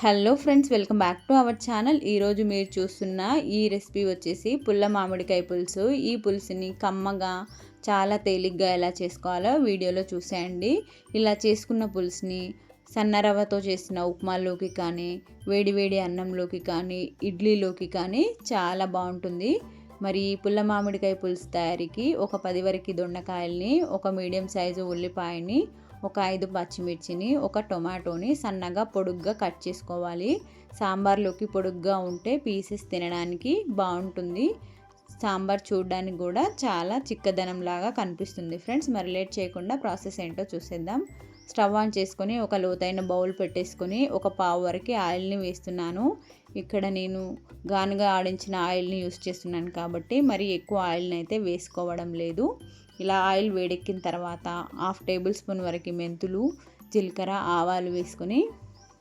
Hello friends welcome back to our channel. ఈరోజు మీరు చూస్తున్న ఈ రెసిపీ వచ్చేసి పుల్ల మామిడికాయ పులుసు. ఈ పులుసుని కమ్మగా చాలా తేలిగ్గా ఎలా చేసుకోవాలో వీడియోలో చూసేయండి. ఇలా చేసుకున్న పులుసుని సన్నరవ్వతో చేసిన ఉప్మాలోకి కానీ వేడివేడి అన్నంలోకి కానీ ఇడ్లీలోకి కానీ చాలా బాగుంటుంది. మరి పుల్ల మామిడికాయ పులుసు తయారీకి ఒక పది వరకు దొండకాయల్ని ఒక మీడియం సైజు ఉల్లిపాయని ఒక ఐదు పచ్చిమిర్చిని ఒక టొమాటోని సన్నగా పొడుగ్గా కట్ చేసుకోవాలి. సాంబార్లోకి పొడుగ్గా ఉంటే పీసెస్ తినడానికి బాగుంటుంది. సాంబార్ చూడడానికి కూడా చాలా చిక్కదనంలాగా కనిపిస్తుంది. ఫ్రెండ్స్ మరి లేట్ చేయకుండా ప్రాసెస్ ఏంటో చూసేద్దాం. స్టవ్ ఆన్ చేసుకొని ఒక లోతైన బౌల్ పెట్టేసుకొని ఒక పావు వరకు ఆయిల్ని వేస్తున్నాను. ఇక్కడ నేను గానుగా ఆడించిన ఆయిల్ని యూస్ చేస్తున్నాను కాబట్టి మరి ఎక్కువ ఆయిల్ని అయితే వేసుకోవడం లేదు. ఇలా ఆయిల్ వేడెక్కిన తర్వాత హాఫ్ టేబుల్ స్పూన్ వరకు మెంతులు జీలకర్ర ఆవాలు వేసుకొని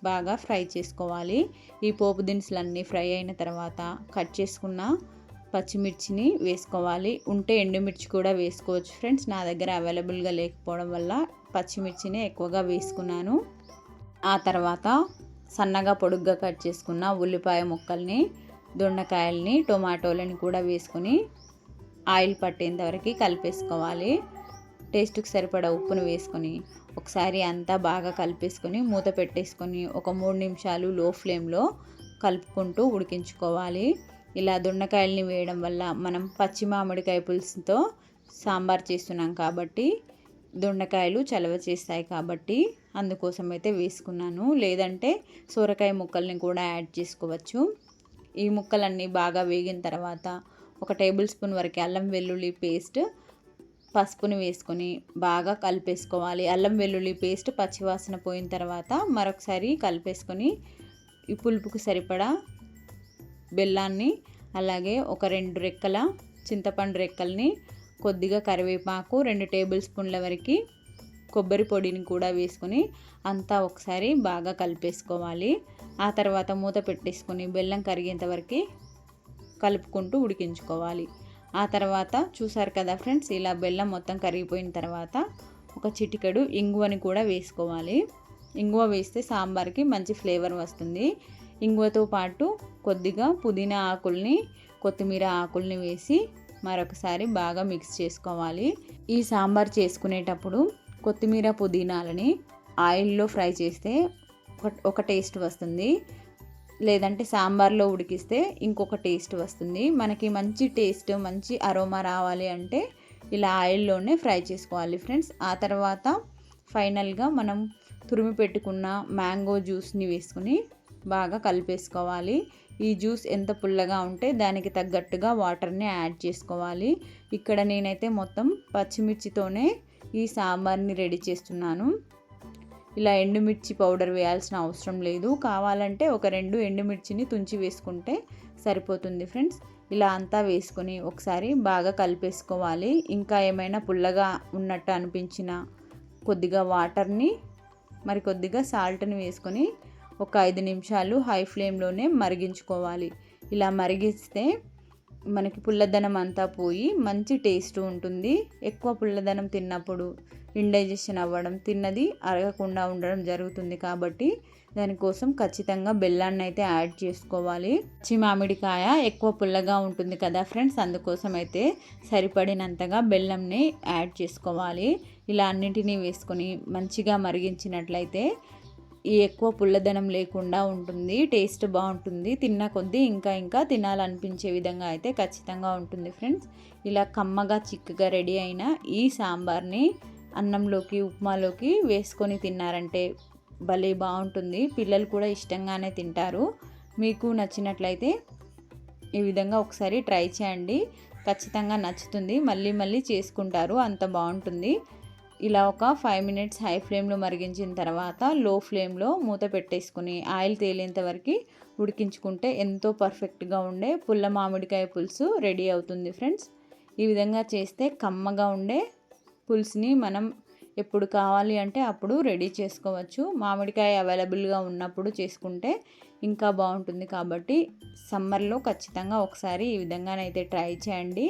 బాగా ఫ్రై చేసుకోవాలి. ఈ పోపు దినుసులన్నీ ఫ్రై అయిన తర్వాత కట్ చేసుకున్న పచ్చిమిర్చిని వేసుకోవాలి. ఉంటే ఎండుమిర్చి కూడా వేసుకోవచ్చు ఫ్రెండ్స్. నా దగ్గర అవైలబుల్గా లేకపోవడం వల్ల పచ్చిమిర్చిని ఎక్కువగా వేసుకున్నాను. ఆ తర్వాత సన్నగా పొడుగ్గా కట్ చేసుకున్న ఉల్లిపాయ ముక్కల్ని దొండకాయల్ని టొమాటోలని కూడా వేసుకొని ఆయిల్ పట్టేంత వరకు కలిపేసుకోవాలి. టేస్ట్కి సరిపడా ఉప్పును వేసుకొని ఒకసారి అంతా బాగా కలిపేసుకొని మూత పెట్టేసుకొని ఒక మూడు నిమిషాలు లో ఫ్లేమ్లో కలుపుకుంటూ ఉడికించుకోవాలి. ఇలా దొండకాయల్ని వేయడం వల్ల మనం పచ్చి మామిడికాయ పులుసుతో సాంబార్ చేస్తున్నాం కాబట్టి దొండకాయలు చలవ చేస్తాయి కాబట్టి అందుకోసం అయితే వేసుకున్నాను. లేదంటే సొరకాయ ముక్కల్ని కూడా యాడ్ చేసుకోవచ్చు. ఈ ముక్కలన్నీ బాగా వేగిన తర్వాత ఒక టేబుల్ స్పూన్ వరకు అల్లం వెల్లుల్లి పేస్ట్ పసుపుని వేసుకొని బాగా కలిపేసుకోవాలి. అల్లం వెల్లుల్లి పేస్ట్ పచ్చివాసన పోయిన తర్వాత మరొకసారి కలిపేసుకొని ఈ పులుపుకు సరిపడా బెల్లాన్ని అలాగే ఒక రెండు రెక్కల చింతపండు రెక్కల్ని కొద్దిగా కరివేపాకు రెండు టేబుల్ స్పూన్ల వరకు కొబ్బరి పొడిని కూడా వేసుకొని అంతా ఒకసారి బాగా కలిపేసుకోవాలి. ఆ తర్వాత మూత పెట్టేసుకొని బెల్లం కరిగేంత వరకు కలుపుకుంటూ ఉడికించుకోవాలి. ఆ తర్వాత చూసారు కదా ఫ్రెండ్స్ ఇలా బెల్లం మొత్తం కరిగిపోయిన తర్వాత ఒక చిటికెడు ఇంగువని కూడా వేసుకోవాలి. ఇంగువ వేస్తే సాంబార్కి మంచి ఫ్లేవర్ వస్తుంది. ఇంగువతో పాటు కొద్దిగా పుదీనా ఆకుల్ని కొత్తిమీర ఆకుల్ని వేసి మరొకసారి బాగా మిక్స్ చేసుకోవాలి. ఈ సాంబార్ చేసుకునేటప్పుడు కొత్తిమీర పుదీనాలని ఆయిల్లో ఫ్రై చేస్తే ఒక టేస్ట్ వస్తుంది. లేదంటే సాంబార్లో ఉడికిస్తే ఇంకొక టేస్ట్ వస్తుంది. మనకి మంచి టేస్ట్ మంచి అరోమా రావాలి అంటే ఇలా ఆయిల్లోనే ఫ్రై చేసుకోవాలి ఫ్రెండ్స్. ఆ తర్వాత ఫైనల్గా మనం తురిమి పెట్టుకున్న మ్యాంగో జ్యూస్ని వేసుకుని బాగా కలిపేసుకోవాలి. ఈ జ్యూస్ ఎంత పుల్లగా ఉంటే దానికి తగ్గట్టుగా వాటర్ని యాడ్ చేసుకోవాలి. ఇక్కడ నేనైతే మొత్తం పచ్చిమిర్చితోనే ఈ సాంబార్ని రెడీ చేస్తున్నాను. ఇలా ఎండుమిర్చి పౌడర్ వేయాల్సిన అవసరం లేదు. కావాలంటే ఒక రెండు ఎండుమిర్చిని తుంచి వేసుకుంటే సరిపోతుంది ఫ్రెండ్స్. ఇలా అంతా వేసుకొని ఒకసారి బాగా కలిపేసుకోవాలి. ఇంకా ఏమైనా పుల్లగా ఉన్నట్టు అనిపించిన కొద్దిగా వాటర్ని మరి కొద్దిగా సాల్ట్ని వేసుకొని ఒక ఐదు నిమిషాలు హై ఫ్లేమ్లోనే మరిగించుకోవాలి. ఇలా మరిగిస్తే మనకి పుల్లదనం అంతా పోయి మంచి టేస్ట్ ఉంటుంది. ఎక్కువ పుల్లదనం తిన్నప్పుడు ఇండైజెషన్ అవ్వడం తిన్నది అరగకుండా ఉండడం జరుగుతుంది కాబట్టి దానికోసం ఖచ్చితంగా బెల్లాన్ని అయితే యాడ్ చేసుకోవాలి. పచ్చి మామిడికాయ ఎక్కువ పుల్లగా ఉంటుంది కదా ఫ్రెండ్స్ అందుకోసం అయితే సరిపడినంతగా బెల్లంని యాడ్ చేసుకోవాలి. ఇలా అన్నింటినీ వేసుకొని మంచిగా మరిగించినట్లయితే ఎక్కువ పుల్లదనం లేకుండా ఉంటుంది టేస్ట్ బాగుంటుంది తిన్న కొద్దీ ఇంకా ఇంకా తినాలనిపించే విధంగా అయితే ఖచ్చితంగా ఉంటుంది ఫ్రెండ్స్. ఇలా కమ్మగా చిక్కగా రెడీ అయిన ఈ సాంబార్ని అన్నంలోకి ఉప్మాలోకి వేసుకొని తిన్నారంటే భలే బాగుంటుంది. పిల్లలు కూడా ఇష్టంగానే తింటారు. మీకు నచ్చినట్లయితే ఈ విధంగా ఒకసారి ట్రై చేయండి. ఖచ్చితంగా నచ్చుతుంది. మళ్ళీ మళ్ళీ చేసుకుంటారు. అంత బాగుంటుంది. ఇలా ఒక ఫైవ్ మినిట్స్ హై ఫ్లేమ్లో మరిగించిన తర్వాత లో ఫ్లేమ్లో మూత పెట్టేసుకుని ఆయిల్ తేలేంత వరకు ఉడికించుకుంటే ఎంతో పర్ఫెక్ట్గా ఉండే పుల్ల మామిడికాయ పులుసు రెడీ అవుతుంది ఫ్రెండ్స్ ఈ విధంగా చేస్తే కమ్మగా ఉండే పులుసుని మనం ఎప్పుడు కావాలి అంటే అప్పుడు రెడీ చేసుకోవచ్చు. మామిడికాయ అవైలబుల్గా ఉన్నప్పుడు చేసుకుంటే ఇంకా బాగుంటుంది కాబట్టి సమ్మర్లో ఖచ్చితంగా ఒకసారి ఈ విధంగానైతే ట్రై చేయండి.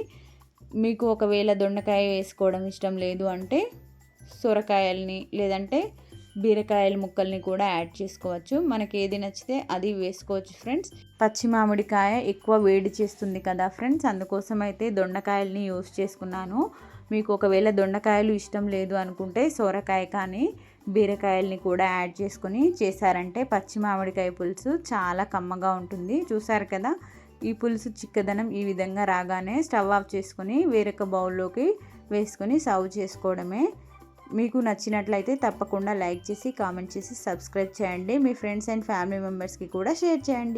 మీకు ఒకవేళ దొండకాయ వేసుకోవడం ఇష్టం లేదు అంటే సొరకాయల్ని లేదంటే బీరకాయల ముక్కల్ని కూడా యాడ్ చేసుకోవచ్చు. మనకి ఏది నచ్చితే అది వేసుకోవచ్చు ఫ్రెండ్స్. పచ్చి మామిడికాయ ఎక్కువ వేడి చేస్తుంది కదా ఫ్రెండ్స్. అందుకోసం అయితే దొండకాయల్ని యూస్ చేసుకున్నాను. మీకు ఒకవేళ దొండకాయలు ఇష్టం లేదు అనుకుంటే సొరకాయ కానీ బీరకాయల్ని కూడా యాడ్ చేసుకొని చేశారంటే పచ్చి మామిడికాయ పులుసు చాలా కమ్మగా ఉంటుంది. చూసారు కదా? ఈ పులుసు చిక్కదనం ఈ విధంగా రాగానే స్టవ్ ఆఫ్ చేసుకొని వేరొక బౌల్లోకి వేసుకొని సర్వ్ చేసుకోవడమే మీకు నచ్చినట్లయితే తప్పకుండా లైక్ చేసి కామెంట్ చేసి సబ్స్క్రైబ్ చేయండి. మీ ఫ్రెండ్స్ అండ్ ఫ్యామిలీ మెంబర్స్కి కూడా షేర్ చేయండి.